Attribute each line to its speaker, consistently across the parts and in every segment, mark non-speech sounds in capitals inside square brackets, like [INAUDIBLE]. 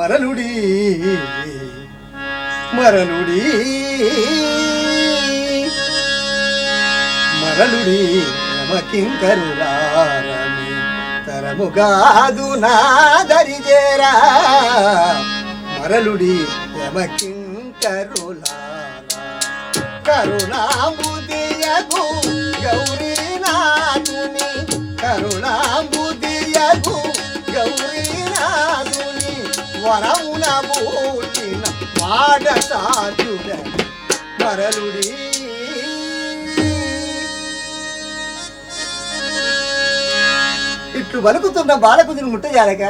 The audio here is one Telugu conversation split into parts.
Speaker 1: మరలుడి. మరలుడి. మరలుడి నమకింకరులారమి తరముగాదు నా దరిజేరా మరలుడి యమకింకరులారా కరుణాంబుదియగు గౌరీనాథుని కరుణా వరమున పూచిన వాడ సాధుడ మరలుడి. ఇట్లు వలుకుతున్న బాలకుదిని ముట్టజాలక?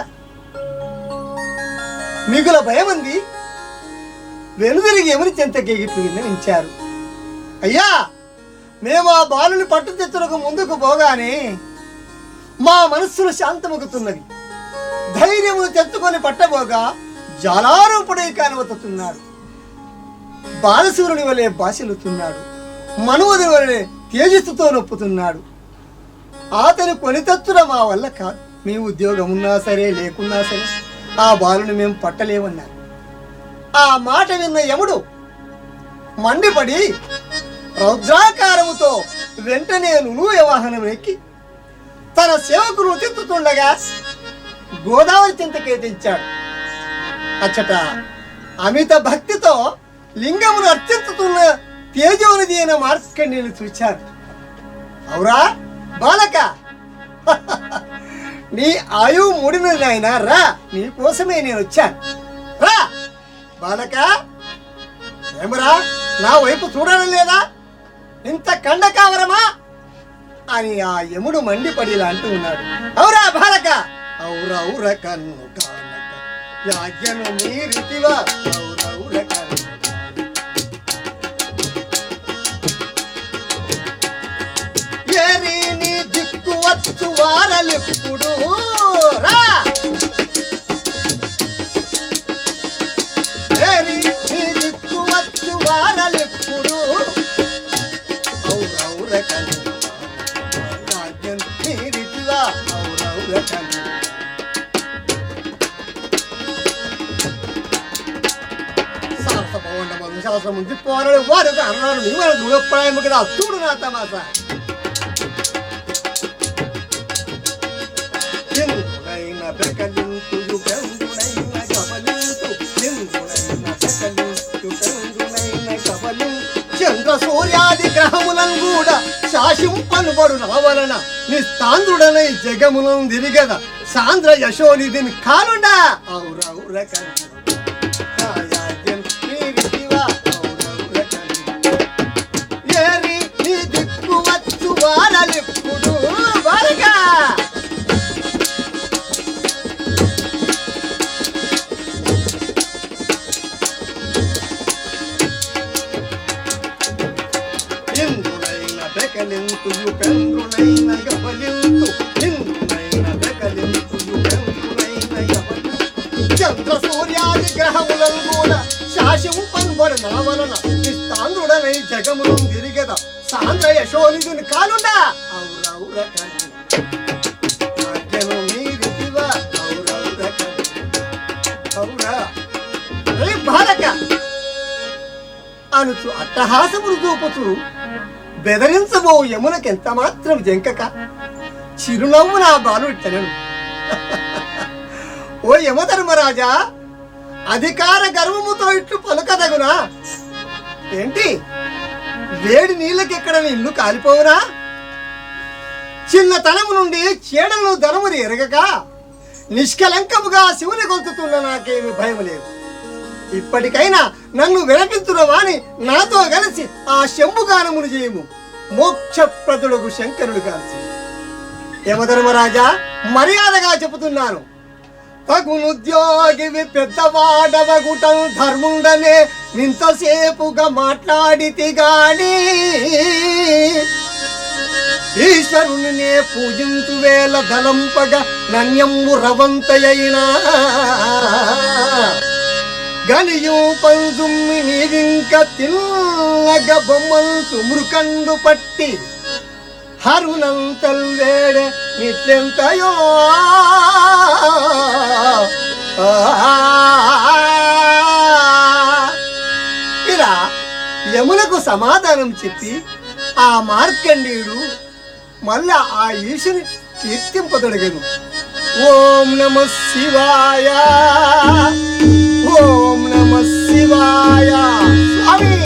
Speaker 1: మిగుల భయమంది. వెలుదిరిగి ఎవరి చెంతకి ఇట్లు విన్నవించారు. అయ్యా మేము ఆ బాలుని పట్టు తెచ్చులకు ముందుకు పోగానే మా మనస్సులు శాంతమగుతున్నది ధైర్యము తెచ్చుకొని పట్టబోగా జాలారూపుడై కానవతున్నాడు బాలసూరుని వలె బాసిల్లుతున్నాడు మనువది వలె తేజస్సుతో నొప్పుతున్నాడు. అతని కొనితచ్చున మా వల్ల కాదు. మీ ఉద్యోగం ఉన్నా సరే లేకున్నా సరే ఆ బాలుని మేము పట్టలేమన్నారు. ఆ మాట విన్న యముడు మండిపడి రౌద్రాకారముతో వెంటనే నువ్వు వాహనం ఎక్కి తన సేవకులు తిత్తుతుండగా గోదావరి చింతకే తెచ్చాడు. అచ్చట అమిత భక్తితో లింగమును అర్చిస్తున్న తేజోనిది అయిన మార్కండేయులు చూచారు అవురా బాలక! [LAUGHS] నీ ఆయువు మూడినది నాయన రా! నీ కోసమే నేను వచ్చాను. రా! బాలక! ఏమరా? నా వైపు చూడడం లేదా? ఇంత కండకావరమా? అని ఆ యముడు మండిపడిలా అంటూ ఉన్నాడు. అవురా ఔరౌర కన్ను కానక యాజ్ఞను మీరితివా ఔరౌర కన్ను ఏరి నీ దిక్కు వచ్చు వారలిప్పుడు దిప్పోనడు వారు అన్నాడు నీవు దూరప్రాయము కదా చూడు నా తమాసా ఎందునైన పెకలింతుయు పెందునైన కబలింతు ఎందునైన పెకలింతు పెందునైన కబలింతు చంద్ర సూర్యాది గ్రహములను కూడా శాసింపనుబడు నవలన నిస్తాంధ్రుడనై జగములను దిరిగద సాంద్ర యశోనిధిని కానుండా. ఔరౌర కన్ను అనుచు అట్టహాసములు బెదరించబో యమునకెంత మాత్రం జంకక. చిరునవ్వు నా బాలుట్టనను [LAUGHS] ఓ యమధర్మరాజా అధికార గర్వముతో ఇట్లు పలుకదగునా? ఏంటి? వేడి నీళ్ళకెక్కడ ఇల్లు కాలిపోవునా? చిన్నతనము నుండి చీడలను ధనములు ఎరగక నిష్కలంకముగా శివుని గొంతుతున్న నాకేమి భయం లేదు. ఇప్పటికైనా నన్ను విలపించునవాని నాతో కలిసి ఆ శంభుగానమును చేయము. మోక్షప్రదుడుగు శంకరుడు కాల్సి యమధర్మరాజా మర్యాదగా చెబుతున్నాను. తగునుద్యోగివి పెద్దవాడవగుటం ధర్ముండనే ఇంతసేపుగా మాట్లాడితి గాని. ఈశ్వరుని పూజింతు వేల దలంపగ నన్యము రవంతయైనా. గనియు పంజుమ్మి నీవింక తిల్లగ బొమ్మల్తు మృకండు పట్టి. హరునంతల్ వేడ నిట్లెంతయో ఇలా యమునకు సమాధానం చెప్పి ఆ మార్కండేయుడు మళ్ళా ఆ ఈశుని కీర్తింపదొడగను ఓం నమ శివాయ. ఓం నమ శివాయ. స్వామి!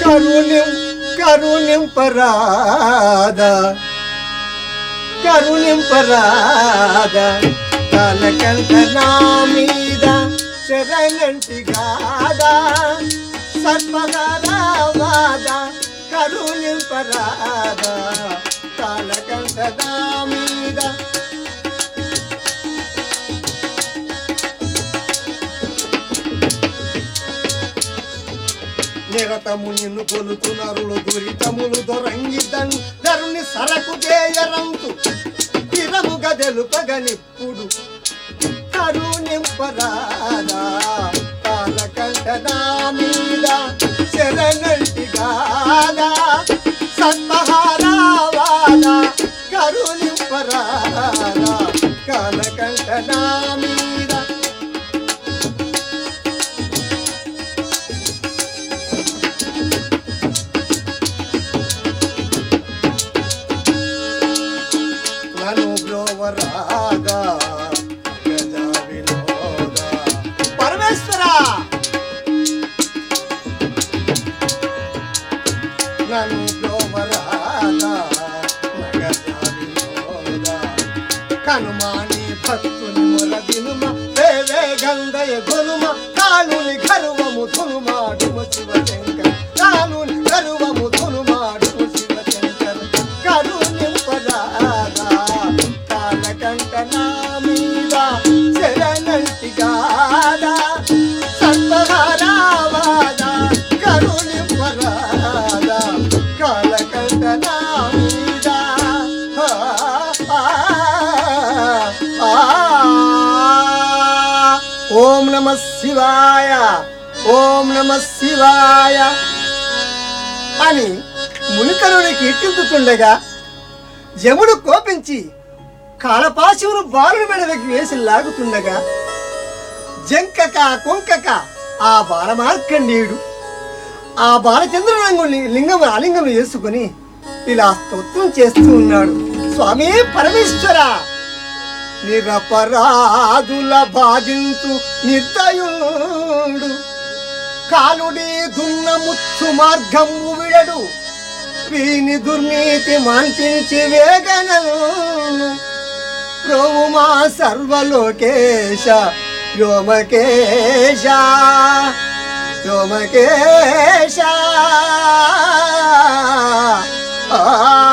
Speaker 1: కరుణిం కరుణింపరాద కరుణింపరాద తలకంట నా మీద శరణంటి గాదా సర్వగారావాద కరుణింపరాద తలకంట నా మీద నిరతము నిన్ను కొలుతునరులు దురితములు దొరంగిదన్. ధరుని సరకు చేయరంతు తిరము గదెలుపగనిప్పుడు కరుణింపరాదా కాలకంఠ నా మీద శరణంటి గాదా. శివాయ ఓం నమ శివాయ అని మునికరుని కీర్తించుతుండగా యముడు కోపించి కాలపాశువును బాలుని మెడలోకి వేసి లాగుతుండగా జంకక కొంకక ఆ బాలమార్కండేయుడు ఆ బాలచంద్రుడు లింగం ఆలింగం వేసుకుని ఇలా స్తోత్రం చేస్తూ ఉన్నాడు. స్వామి పరమేశ్వర! నిరపరాధుల బాధింతు నిర్దయుడు. కాలుడే దున్న ముచ్చు మార్గము విడడు. వీని దుర్నీతి మాన్పించి వేగనను. రోమా సర్వలోకేశ వ్యోమకేశ వ్యోమకేశ. ఆ,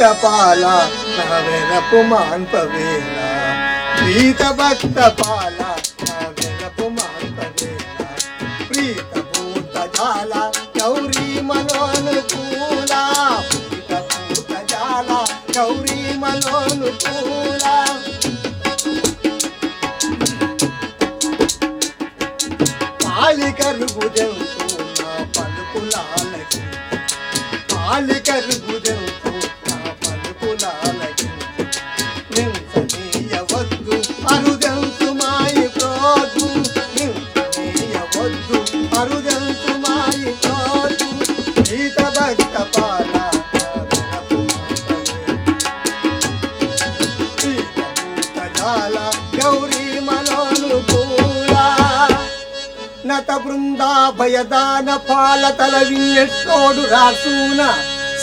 Speaker 1: భక్త పాల నవెరపు మాన్పవేల ప్రీత భక్త పాల నవెరపు మాన్పవేల ప్రీత భూత జాల గౌరీ మనోనుకూల. ప్రీత భూత జాల గౌరీ మనోనుకూల. పాలికరుగుదెంతు నా పలుకులాలకి. పాలికరుగుదెంతు పాలతల విన్యట్టోడు రాసూన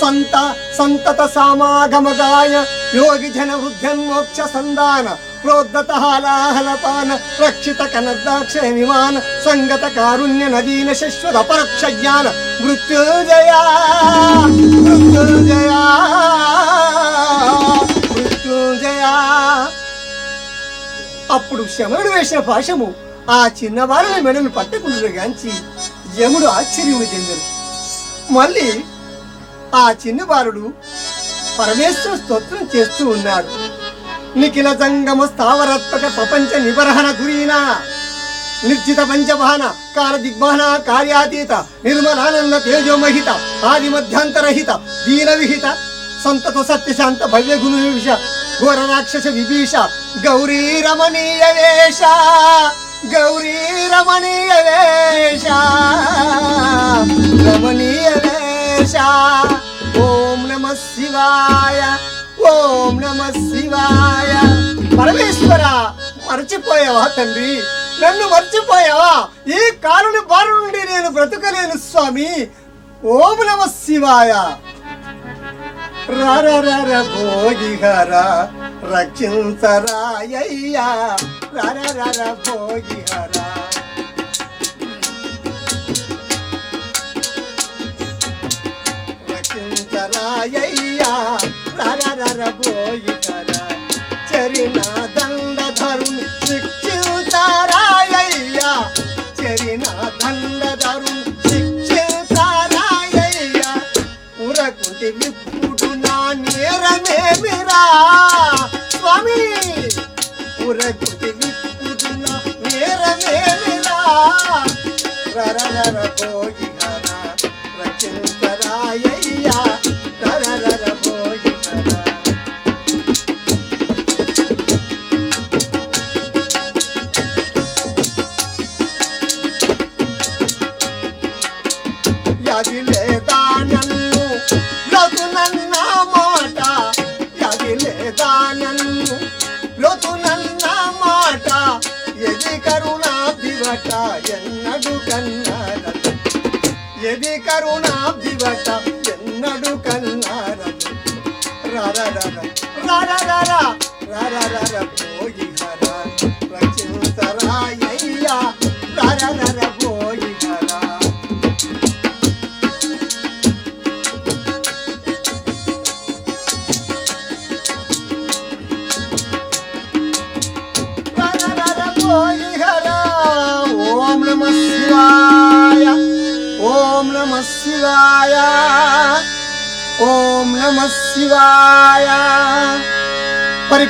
Speaker 1: సంత సంతత సామాగమగాయ యోగి జన వృద్ధన్మోక్ష సందాన. ప్రోద్దత హాలాహలపాన రక్షిత కనద్దాక్ష విమాన సంగత కారుణ్య నదీన శశ్వత పరోక్ష జ్ఞాన. మృత్యుంజయా మృత్యుంజయా మృత్యుంజయా. అప్పుడు శమనుడు వేసిన పాశము ఆ చిన్నవారిని మెడలు పట్టుకుంటున్న గాంచి యముడు ఆశ్చర్యము చెందరు మళ్ళీ ఆ చిన్న బాలుడు పరమేశ్వర స్తోత్రం చేస్తూ ఉన్నాడు. నిఖిల జంగమ స్థావరాత్మక ప్రపంచ నిబర్హణ గురీనా నిర్జిత పంచభాన కాల దిగ్భాన కార్యాతీత నిర్మలానంద తేజోమహిత ఆది మధ్యాంతరహిత దీన విహిత సంతత సత్యశాంత భవ్య గురు విష ఘోర రాక్షస విభీష గౌరీ రమణీయ వేష. గౌరీ రమణీయ వేష రమణీయ వేష ఓం నమ శివాయ ఓం నమ శివాయ. పరమేశ్వర మర్చిపోయావా తండ్రి? నన్ను మర్చిపోయావా? ఈ కాలుని బారు నుండి నేను బ్రతకలేను స్వామి. ఓం నమ శివాయ. రర భోగిహర రక్షించరాయ్యా రర భోగిహర. రక్షించరాయ్యా రర భోగిహర. చరిన சுவாமி. உரகுட்டி போகி దివట ఎన్నడు కన్నారదు ఎది కరుణా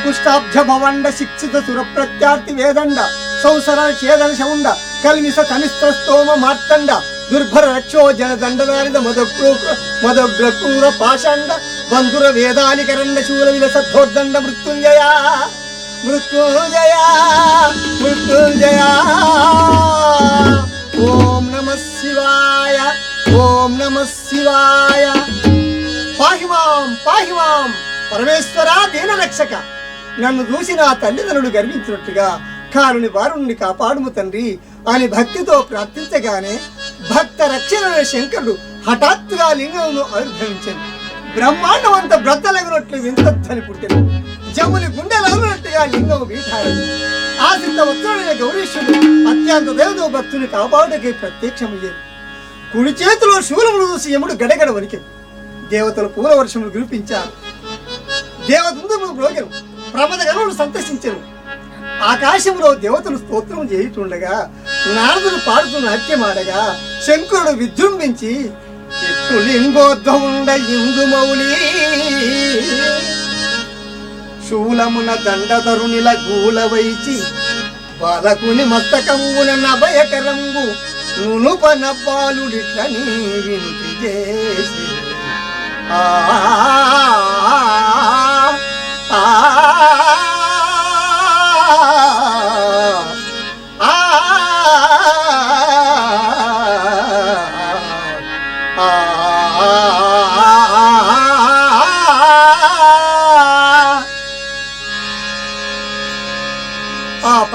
Speaker 1: పరిపుష్టాబ్జ భవండ శిక్షిత సుర ప్రత్యార్థి వేదండ సంసర ఛేదన శౌండ కల్మిస కనిష్ట స్తోమ మార్తండ దుర్భర రక్షో జన దండదారిద మదగ్రో మదగ్రకూర పాషండ బంధుర వేదాలికరండ శూల విలసద్ధోర్దండ మృత్యుంజయ మృత్యుంజయ మృత్యుంజయ. ఓం నమ శివాయ ఓం నమ శివాయ. పాహిమాం పాహిమాం పరమేశ్వర దీన రక్షక. నన్ను చూసి నా తల్లిదండ్రులు గర్వించినట్టుగా కారుని వారుణ్ణి కాపాడుము తండ్రి అని భక్తితో ప్రార్థించగానే భక్త రక్షణ శంకరుడు హఠాత్తుగా లింగమును ఆవిర్భవించాడు బ్రహ్మాండం అంత బ్రద్దలగినట్లు వింతని పుట్టింది జముని గుండెలగినట్టుగా లింగము వీఠాడు ఆశ్రిత ఉత్తరుడైన గౌరీశుడు అత్యంత దేవదో భక్తుని కాపాడుటకి ప్రత్యక్షమయ్యేది కుడి చేతిలో శూలమును చూసి యముడు గడగడ వణికెను. దేవతలు పూల వర్షములు కురిపించారు. దేవతందులు బ్రోగను ప్రమద సంతసించరు ఆకాశంలో దేవతలు స్తోత్రం చేయుచుండగా నారదులు పాడుతూ నాట్యమాడగా శంకరుడు విజృంభించి ఎత్తు లింగోద్భవుండ శూలమున దండధరునిల గూలవైచి బాలకుని మస్తకంగున నభయకరంగు నునుప నబ్బాలుడిట్లని వినుతి చేసి. ఆ,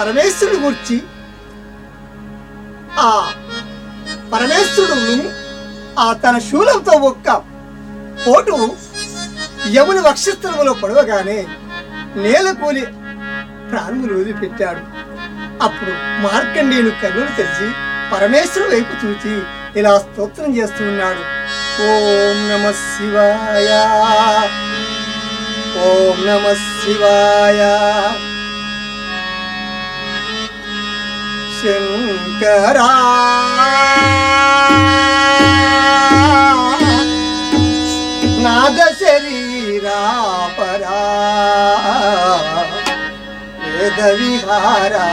Speaker 1: పరమేశ్వరుడు గురించి ఆ పరమేశ్వరుడు ఆ తన శూలంతో ఒక్క పోటు యముని వక్షస్థలములో పడవగానే నేల కూలి ప్రాణములు వదిలిపెట్టాడు. అప్పుడు మార్కండేయుడు కన్నులు తెరిచి పరమేశ్వరుడు వైపు చూచి ఇలా స్తోత్రం చేస్తూ ఉన్నాడు. ఓం నమ శివాయ. ఓం నమ శివాయ. శంకరా. నాద శరీరా పరా. వేద విహారా.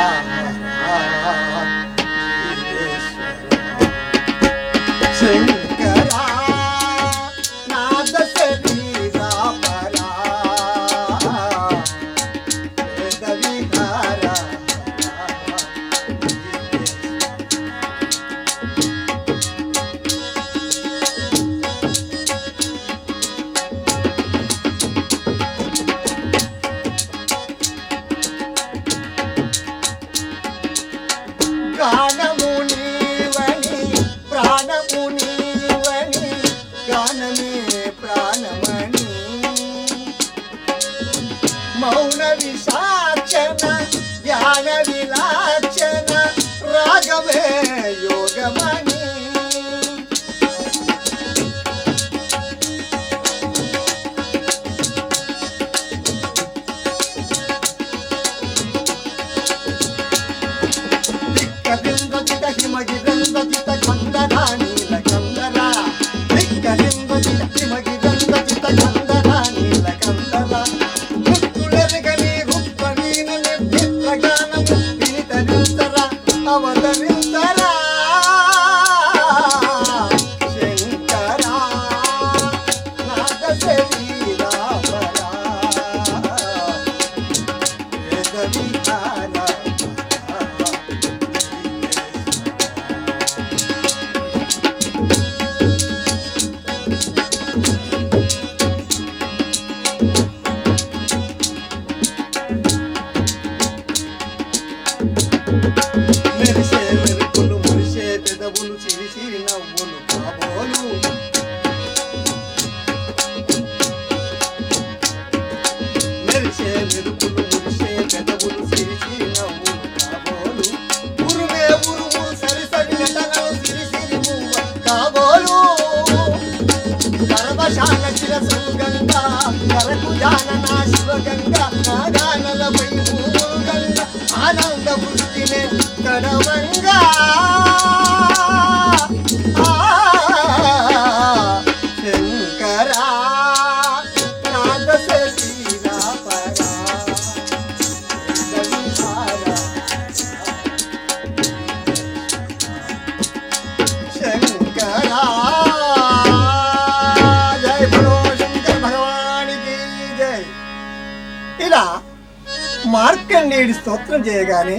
Speaker 1: స్తోత్రం చేయగానే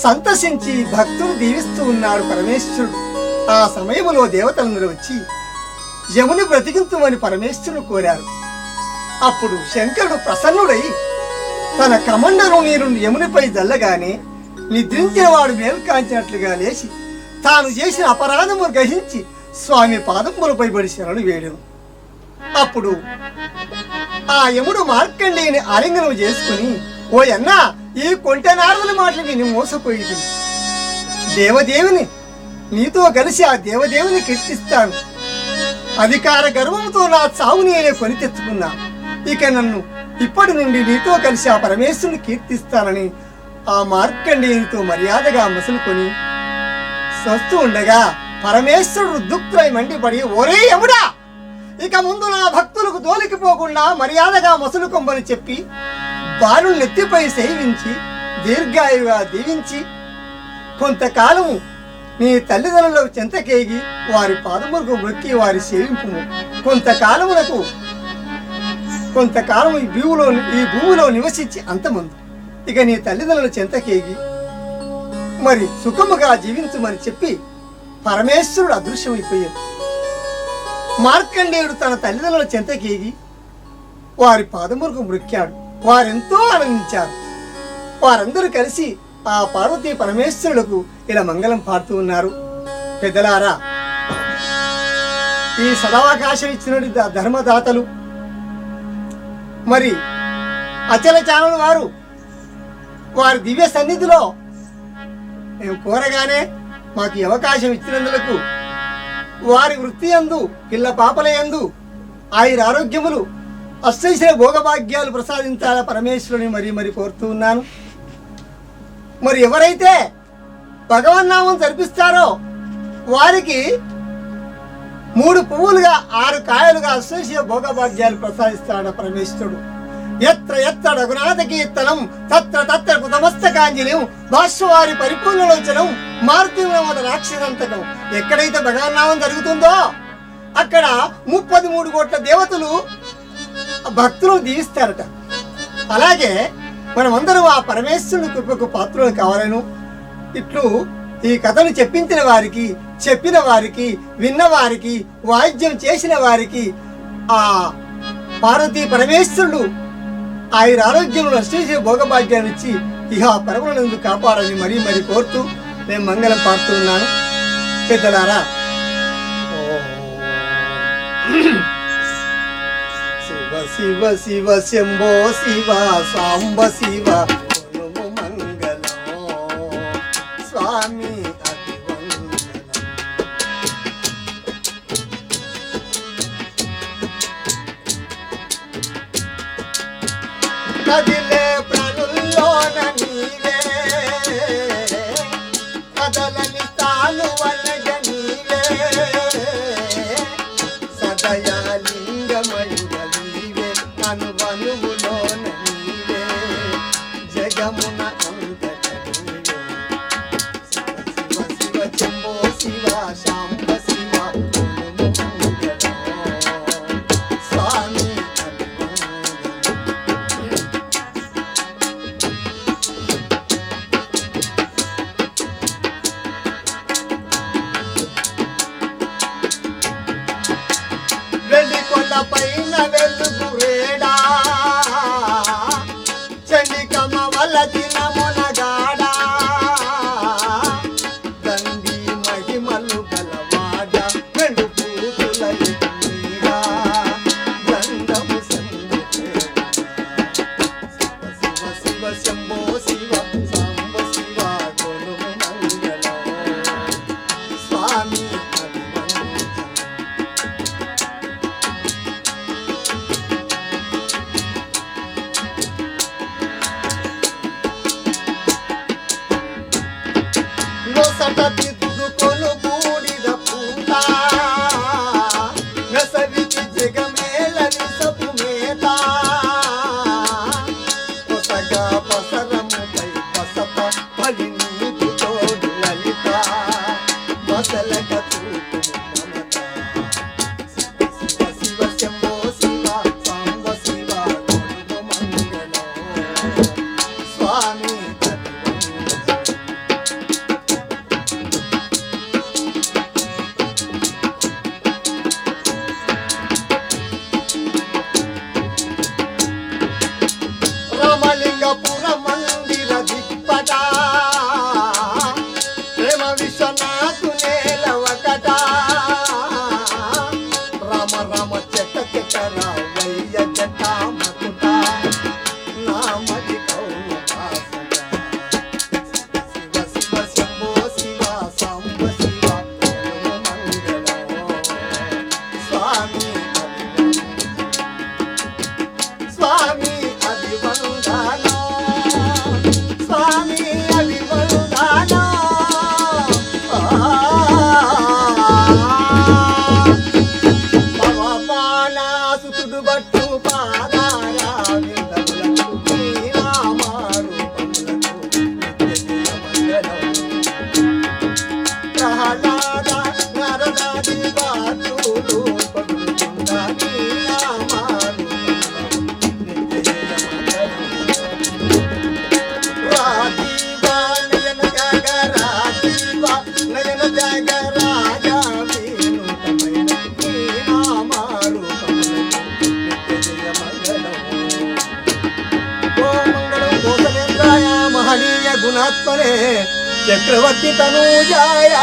Speaker 1: సంతసించి భక్తులు దీవిస్తూ ఉన్నాడు పరమేశ్వరుడు. ఆ సమయంలో దేవతలందరూ వచ్చి యముని బ్రతికింతుమని పరమేశ్వరుడు కోరారు. అప్పుడు శంకరుడు ప్రసన్నుడై తన కమండలు నీరు యమునిపై జల్లగానే నిద్రించేవాడు మేల్కాంచినట్లుగా లేచి తాను చేసిన అపరాధము గ్రహించి స్వామి పాదములపై పడి శరణు వేయడం అప్పుడు ఆ యముడు మార్కండేయుని ఆలింగనం చేసుకుని ఓయన్న ఈ కొంటె నారదుల మాటలు విని మోసపోయింది. దేవదేవిని నీతో కలిసి ఆ దేవదేవుని కీర్తిస్తాను. అధికార గర్వంతో నా చావు నేనే కొని తెచ్చుకున్నా ఇక నన్ను ఇప్పటి నుండి నీతో కలిసి ఆ పరమేశ్వరుని కీర్తిస్తానని ఆ మార్కండేయునితో మర్యాదగా మసులుకొని స్వస్తూ ఉండగా పరమేశ్వరుడు దుక్త్రై మండిపడి ఒరే యముడా! ఇక ముందు నా భక్తులకు దోలికిపోకుండా మర్యాదగా మసులుకొమ్మని చెప్పి బాలు నెత్తిపై సేవించి దీర్ఘాయుగా దీవించి కొంతకాలం నీ తల్లిదండ్రులకు చెంతకేగి వారి పాదములకు మొక్కి వారి సేవింపు కొంతకాలమునకు కొంతకాలం ఈ భూమిలో ఈ భూమిలో నివసించి అంతమంది. ఇక నీ తల్లిదండ్రుల చెంతకేగి మరి సుఖముగా జీవించమని చెప్పి పరమేశ్వరుడు అదృశ్యమైపోయాడు. మార్కండేయుడు తన తల్లిదండ్రుల చెంతకేగి వారి పాదములకు మృక్కాడు. వారెంతో ఆనందించారు. వారందరూ కలిసి ఆ పార్వతీ పరమేశ్వరులకు ఇలా మంగళం పాడుతూ ఉన్నారు. పెద్దలారా ఈ సదావకాశం ఇచ్చిన ధర్మదాతలు మరి అచల చానల్ వారు వారి దివ్య సన్నిధిలో మేము కోరగానే మాకు అవకాశం ఇచ్చినందులకు వారి వృత్తి యందు పిల్ల పాపల యందు ఆయుర ఆరోగ్యములు అష్టైశ్వర్య భోగభాగ్యాలు ప్రసాదించాలా పరమేశ్వరుని మరి మరి కోరుతూ ఉన్నాను. మరి ఎవరైతే భగవన్నామం జరిపిస్తారో వారికి మూడు పువ్వులుగా ఆరు కాయలుగా అశ్వశీయ భోగభాగ్యాలు ప్రసాదిస్తాడు పరమేశ్వరుడు. ఎత్ర ఎత్ర రఘునాథ కీర్తనం తత్ర తత్ర కృతమస్తకాంజలిం భాష్యవారి పరిపూర్ణలోచనం మారుతి రాక్షసంతకం. ఎక్కడైతే భగవన్నామం జరుగుతుందో అక్కడ ముప్పది మూడు కోట్ల దేవతలు భక్తులు దీవిస్తారట. అలాగే మనమందరం ఆ పరమేశ్వరుని కృపకు పాత్రలు కావాలను. ఇట్లు ఈ కథను చెప్పించిన వారికి చెప్పిన వారికి విన్న వారికి వాయిద్యం చేసిన వారికి ఆ పార్వతీ పరమేశ్వరుడు ఆయన ఆరోగ్యంలో అష్టేసి భోగభాగ్యాన్ని ఇచ్చి ఇహ పరములందు కాపాడని మరీ మరీ కోరుతూ నేను మంగళం పాడుతున్నాను పెద్దలారా. சிவ சிவ செம்போ சிவா சாம்ப சிவா పవమానాసుతుడు బట్టు పాద చక్రవర్తి తనూజాయ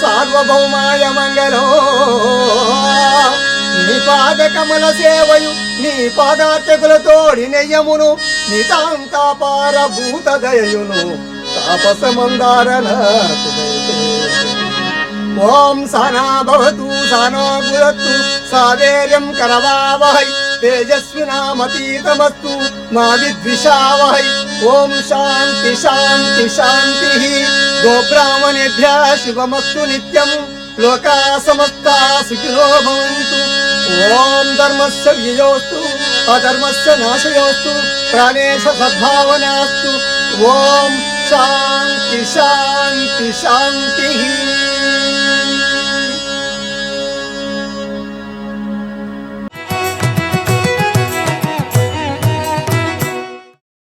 Speaker 1: సార్వభౌమాయ మంగళో నీ పాద కమల సేవయు నీ పాదార్చకుల తోడి నెయ్యమును నితాంతాపార భూత దయయును తాపస మందారణ ఓం సనా భవతు సనో గురత్తు సావేర్యం కరవావహై తేజస్వినామతీతమస్తు మా విద్విషావహై. ఓం శాంతి శాంతి శాంతి. गोब्राह्मणेभ्यः शुभमस्तु नित्यम् लोकाः समस्ता सुखिनो भवन्तु। ॐ धर्मस्य व्यजोस्तु अधर्मस्य नाशयोस्तु प्राणेश सद्भावनास्तु। ॐ शान्ति शान्ति शान्तिः।